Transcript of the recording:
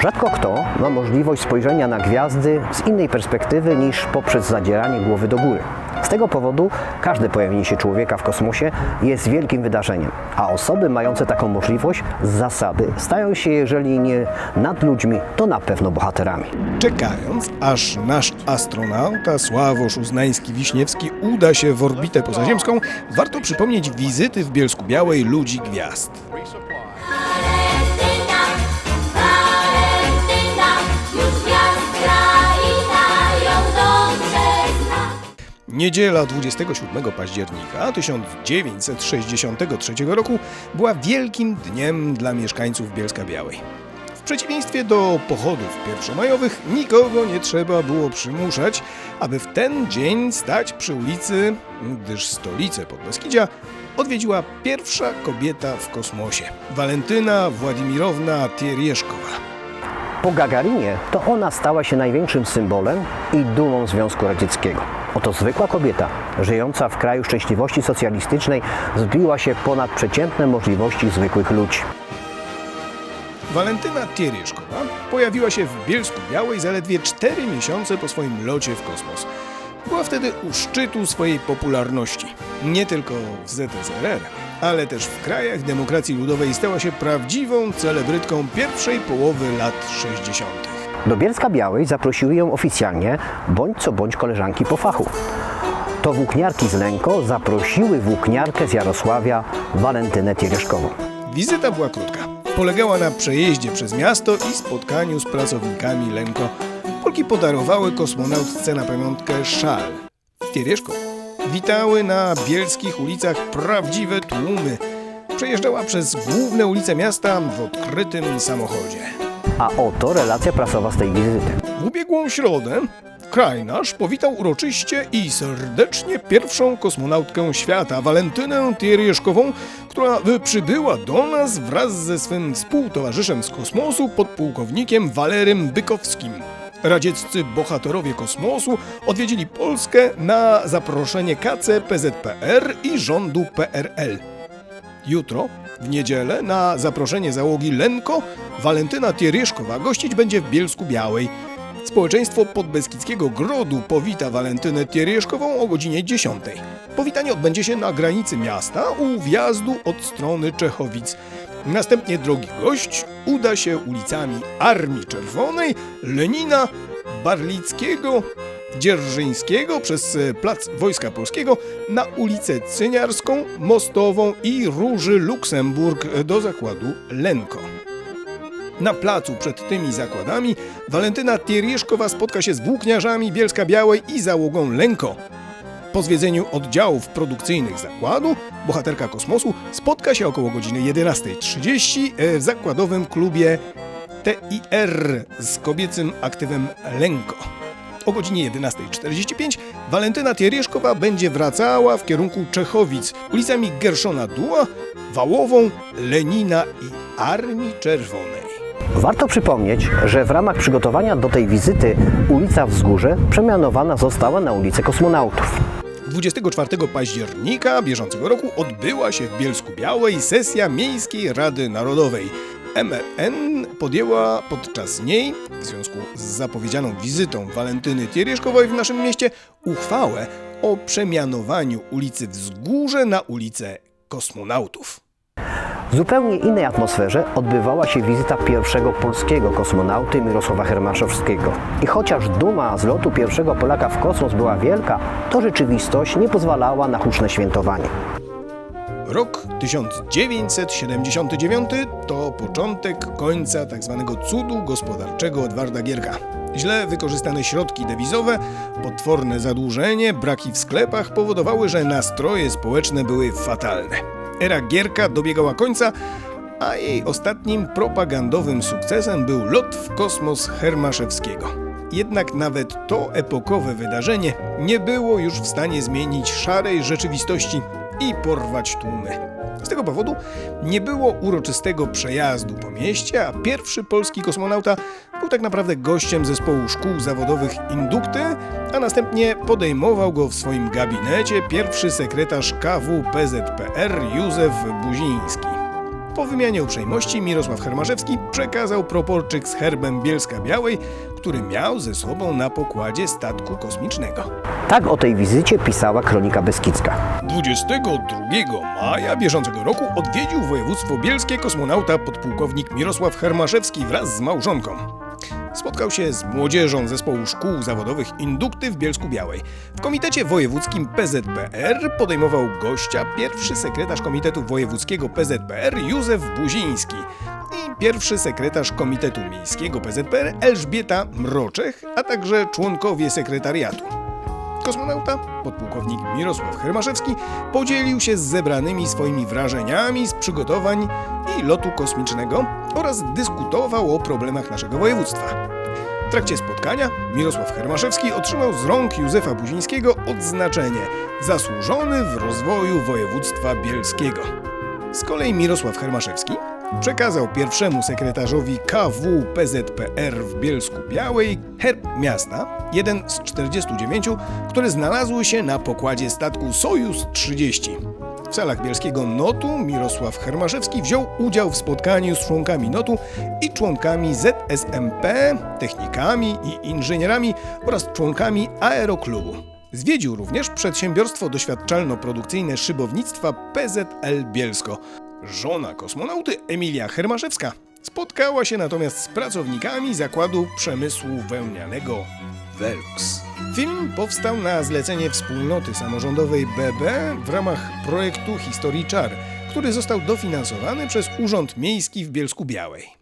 Rzadko kto ma możliwość spojrzenia na gwiazdy z innej perspektywy niż poprzez zadzieranie głowy do góry. Z tego powodu każde pojawienie się człowieka w kosmosie jest wielkim wydarzeniem, a osoby mające taką możliwość z zasady stają się, jeżeli nie nad ludźmi, to na pewno bohaterami. Czekając, aż nasz astronauta Sławosz Uznański-Wiśniewski uda się w orbitę pozaziemską, warto przypomnieć wizyty w Bielsku Białej ludzi gwiazd. Niedziela 27 października 1963 roku była wielkim dniem dla mieszkańców Bielska Białej. W przeciwieństwie do pochodów pierwszomajowych, nikogo nie trzeba było przymuszać, aby w ten dzień stać przy ulicy, gdyż stolicę Podbeskidzia odwiedziła pierwsza kobieta w kosmosie Walentyna Władimirowna Tierjeszkowa. Po Gagarinie to ona stała się największym symbolem i dumą Związku Radzieckiego. Oto zwykła kobieta, żyjąca w kraju szczęśliwości socjalistycznej, zbiła się ponad przeciętne możliwości zwykłych ludzi. Walentyna Tierjeszkowa pojawiła się w Bielsku Białej zaledwie 4 miesiące po swoim locie w kosmos. Była wtedy u szczytu swojej popularności. Nie tylko w ZSRR, ale też w krajach demokracji ludowej stała się prawdziwą celebrytką pierwszej połowy lat 60. Do Bielska Białej zaprosiły ją oficjalnie bądź co bądź koleżanki po fachu. To włókniarki z Lęko zaprosiły włókniarkę z Jarosławia, Walentynę Tiereszkową. Wizyta była krótka. Polegała na przejeździe przez miasto i spotkaniu z pracownikami Lenko. Polki podarowały kosmonautce na pamiątkę szal. Tiereszko witały na bielskich ulicach prawdziwe tłumy. Przejeżdżała przez główne ulice miasta w odkrytym samochodzie. A oto relacja prasowa z tej wizyty. W ubiegłą środę kraj nasz powitał uroczyście i serdecznie pierwszą kosmonautkę świata, Walentynę Tierjeszkową, która przybyła do nas wraz ze swym współtowarzyszem z kosmosu, podpułkownikiem Walerym Bykowskim. Radzieccy bohaterowie kosmosu odwiedzili Polskę na zaproszenie KC PZPR i rządu PRL. Jutro, w niedzielę, na zaproszenie załogi Lenko, Walentyna Tiereszkowa gościć będzie w Bielsku Białej. Społeczeństwo Podbeskidzkiego Grodu powita Walentynę Tiereszkową o godzinie 10. Powitanie odbędzie się na granicy miasta u wjazdu od strony Czechowic. Następnie drogi gość uda się ulicami Armii Czerwonej, Lenina, Barlickiego, Dzierżyńskiego przez e, Plac Wojska Polskiego na ulicę Cyniarską, Mostową i Róży Luksemburg do zakładu Lenko. Na placu przed tymi zakładami Walentyna Tierjeszkowa spotka się z włókniarzami Bielska Białej i załogą Lenko. Po zwiedzeniu oddziałów produkcyjnych zakładu, bohaterka kosmosu spotka się około godziny 11.30 w zakładowym klubie TIR z kobiecym aktywem Lenko. O godzinie 11.45 Walentyna Tiereszkowa będzie wracała w kierunku Czechowic ulicami Gerszona Duła, Wałową, Lenina i Armii Czerwonej. Warto przypomnieć, że w ramach przygotowania do tej wizyty ulica Wzgórze przemianowana została na ulicę Kosmonautów. 24 października bieżącego roku odbyła się w Bielsku Białej sesja Miejskiej Rady Narodowej. MRN podjęła podczas niej, w związku z zapowiedzianą wizytą Walentyny Tiereszkowej w naszym mieście, uchwałę o przemianowaniu ulicy Wzgórze na ulicę Kosmonautów. W zupełnie innej atmosferze odbywała się wizyta pierwszego polskiego kosmonauty Mirosława Hermaszowskiego. I chociaż duma z lotu pierwszego Polaka w kosmos była wielka, to rzeczywistość nie pozwalała na huczne świętowanie. Rok 1979 to początek końca tzw. cudu gospodarczego Edwarda Gierka. Źle wykorzystane środki dewizowe, potworne zadłużenie, braki w sklepach powodowały, że nastroje społeczne były fatalne. Era Gierka dobiegała końca, a jej ostatnim propagandowym sukcesem był lot w kosmos Hermaszewskiego. Jednak nawet to epokowe wydarzenie nie było już w stanie zmienić szarej rzeczywistości i porwać tłumy. Z tego powodu nie było uroczystego przejazdu po mieście, a pierwszy polski kosmonauta był tak naprawdę gościem zespołu szkół zawodowych Indukty, a następnie podejmował go w swoim gabinecie pierwszy sekretarz KW PZPR Józef Buziński. Po wymianie uprzejmości Mirosław Hermarzewski przekazał proporczyk z herbem Bielska Białej, który miał ze sobą na pokładzie statku kosmicznego. Tak o tej wizycie pisała kronika Beskidzka. 22 maja bieżącego roku odwiedził województwo bielskie kosmonauta podpułkownik Mirosław Hermaszewski wraz z małżonką. Spotkał się z młodzieżą zespołu szkół zawodowych Indukty w Bielsku Białej. W komitecie wojewódzkim PZPR podejmował gościa pierwszy sekretarz komitetu wojewódzkiego PZPR Józef Buziński i pierwszy sekretarz komitetu miejskiego PZPR Elżbieta Mroczech, a także członkowie sekretariatu. Kosmonauta, podpułkownik Mirosław Hermaszewski, podzielił się z zebranymi swoimi wrażeniami z przygotowań i lotu kosmicznego oraz dyskutował o problemach naszego województwa. W trakcie spotkania Mirosław Hermaszewski otrzymał z rąk Józefa Buzińskiego odznaczenie Zasłużony w rozwoju województwa bielskiego. Z kolei Mirosław Hermaszewski przekazał pierwszemu sekretarzowi KW PZPR w Bielsku Białej herb miasta, jeden z 49, które znalazły się na pokładzie statku Sojus 30. W salach bielskiego NOTU Mirosław Hermaszewski wziął udział w spotkaniu z członkami NOTU i członkami ZSMP, technikami i inżynierami oraz członkami Aeroklubu. Zwiedził również przedsiębiorstwo doświadczalno-produkcyjne szybownictwa PZL Bielsko. Żona kosmonauty Emilia Hermaszewska spotkała się natomiast z pracownikami zakładu przemysłu wełnianego Velux. Film powstał na zlecenie wspólnoty samorządowej BB w ramach projektu Historii Czar, który został dofinansowany przez Urząd Miejski w Bielsku Białej.